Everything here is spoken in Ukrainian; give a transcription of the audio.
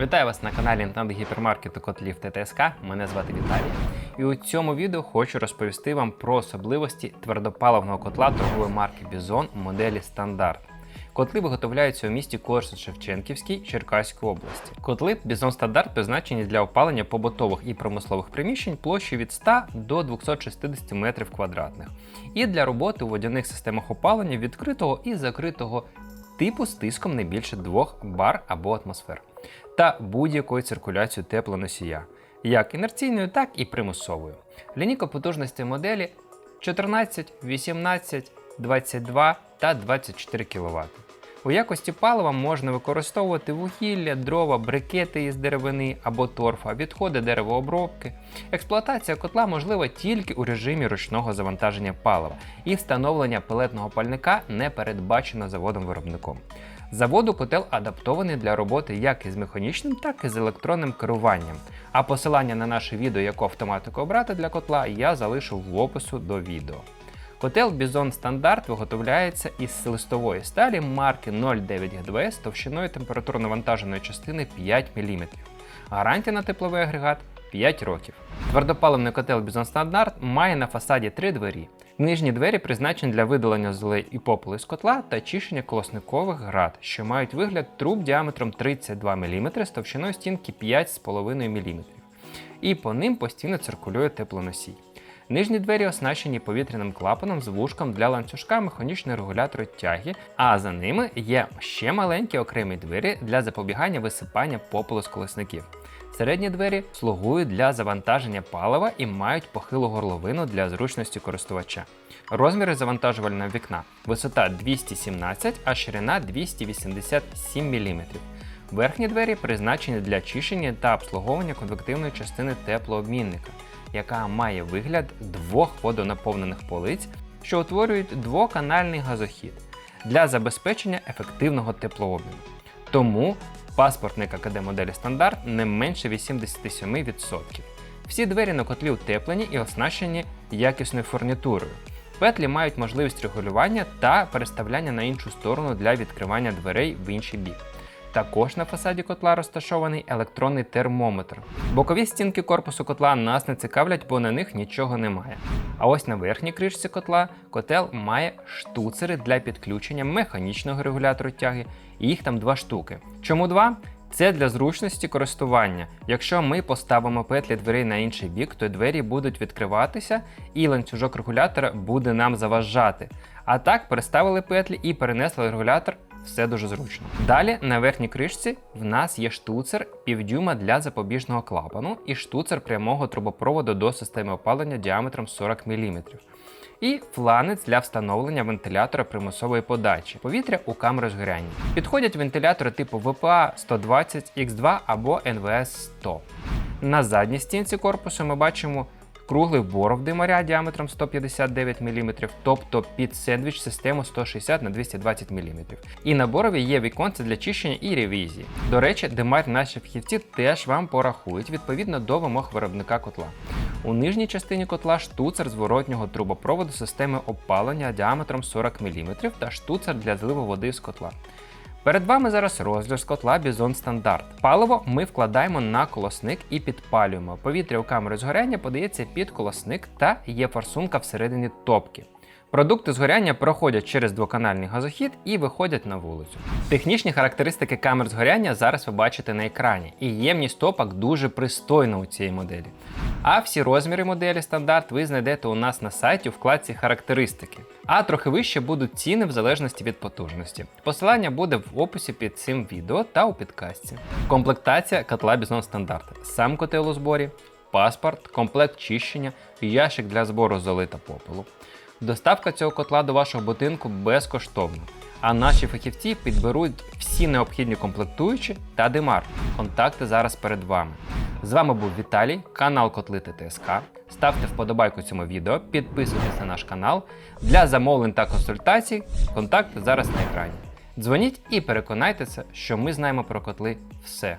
Вітаю вас на каналі інтернет-гіпермаркету котлів ТТСК. Мене звати Віталій. І у цьому відео хочу розповісти вам про особливості твердопаливного котла торгової марки Бізон моделі Стандарт. Котли виготовляються у місті Корсун Шевченківській Черкаської області. Котли Бізон Стандарт призначені для опалення побутових і промислових приміщень площею від 100 до 260 метрів квадратних і для роботи у водяних системах опалення відкритого і закритого типу з тиском не більше 2 бар або атмосфер та будь-якою циркуляцією теплоносія, як інерційною, так і примусовою. Лінійка потужності моделі 14, 18, 22 та 24 кВт. У якості палива можна використовувати вугілля, дрова, брикети із деревини або торфа, відходи деревообробки. Експлуатація котла можлива тільки у режимі ручного завантаження палива, і встановлення пелетного пальника не передбачено заводом-виробником. Заводу котел адаптований для роботи як із механічним, так і з електронним керуванням. А посилання на наше відео, яку автоматику обрати для котла, я залишу в опису до відео. Котел Bison Стандарт виготовляється із листової сталі марки 09 ГДВС товщиною температурно навантаженої частини 5 мм. Гарантія на тепловий агрегат 5 років. Твердопаливний котел Bison Стандарт має на фасаді три двері. Нижні двері призначені для видалення золей і попелу з котла та чищення колосникових град, що мають вигляд труб діаметром 32 мм з товщиною стінки 5,5 мм. І по ним постійно циркулює теплоносій. Нижні двері оснащені повітряним клапаном з вушком для ланцюжка механічного регулятора тяги, а за ними є ще маленькі окремі двері для запобігання висипання попелу з колесників. Середні двері слугують для завантаження палива і мають похилу горловину для зручності користувача. Розміри завантажувального вікна висота 217, а ширина 287 мм. Верхні двері призначені для чищення та обслуговування конвективної частини теплообмінника, яка має вигляд двох водонаповнених полиць, що утворюють двоканальний газохід для забезпечення ефективного теплообміну. Тому паспортник АКД моделі стандарт не менше 87%. Всі двері на котлі утеплені і оснащені якісною фурнітурою. Петлі мають можливість регулювання та переставляння на іншу сторону для відкривання дверей в інший бік. Також на фасаді котла розташований електронний термометр. Бокові стінки корпусу котла нас не цікавлять, бо на них нічого немає. А ось на верхній кришці котла котел має штуцери для підключення механічного регулятору тяги, і їх там два штуки. Чому два? Це для зручності користування. Якщо ми поставимо петлі дверей на інший бік, то двері будуть відкриватися і ланцюжок регулятора буде нам заважати. А так переставили петлі і перенесли регулятор все дуже зручно. Далі на верхній кришці в нас є штуцер півдюйма для запобіжного клапану і штуцер прямого трубопроводу до системи опалення діаметром 40 мм. І фланець для встановлення вентилятора примусової подачі повітря у камеру згоряння. Підходять вентилятори типу ВПА 120 X2 або НВС 100. На задній стінці корпусу ми бачимо круглий боров димаря діаметром 159 мм, тобто під сендвіч систему 160 на 220 мм. І на борові є віконце для чищення і ревізії. До речі, димар наші фахівці теж вам порахують відповідно до вимог виробника котла. У нижній частині котла штуцер зворотнього трубопроводу системи опалення діаметром 40 мм та штуцер для зливу води з котла. Перед вами зараз розгляд котла Bison Стандарт. Паливо ми вкладаємо на колосник і підпалюємо. Повітря у камеру згоряння подається під колосник та є форсунка всередині топки. Продукти згоряння проходять через двоканальний газохід і виходять на вулицю. Технічні характеристики камер згоряння зараз ви бачите на екрані, і ємність топок дуже пристойна у цієї моделі. А всі розміри моделі стандарт ви знайдете у нас на сайті у вкладці характеристики. А трохи вище будуть ціни в залежності від потужності. Посилання буде в описі під цим відео та у підкасті. Комплектація котла Bison стандарт. Сам котел у зборі, паспорт, комплект чищення, ящик для збору золи та попелу. Доставка цього котла до вашого будинку безкоштовна. А наші фахівці підберуть всі необхідні комплектуючі та димар. Контакти зараз перед вами. З вами був Віталій, канал Котли ТТСК. Ставте вподобайку цьому відео, підписуйтесь на наш канал. Для замовлень та консультацій контакти зараз на екрані. Дзвоніть і переконайтеся, що ми знаємо про котли все.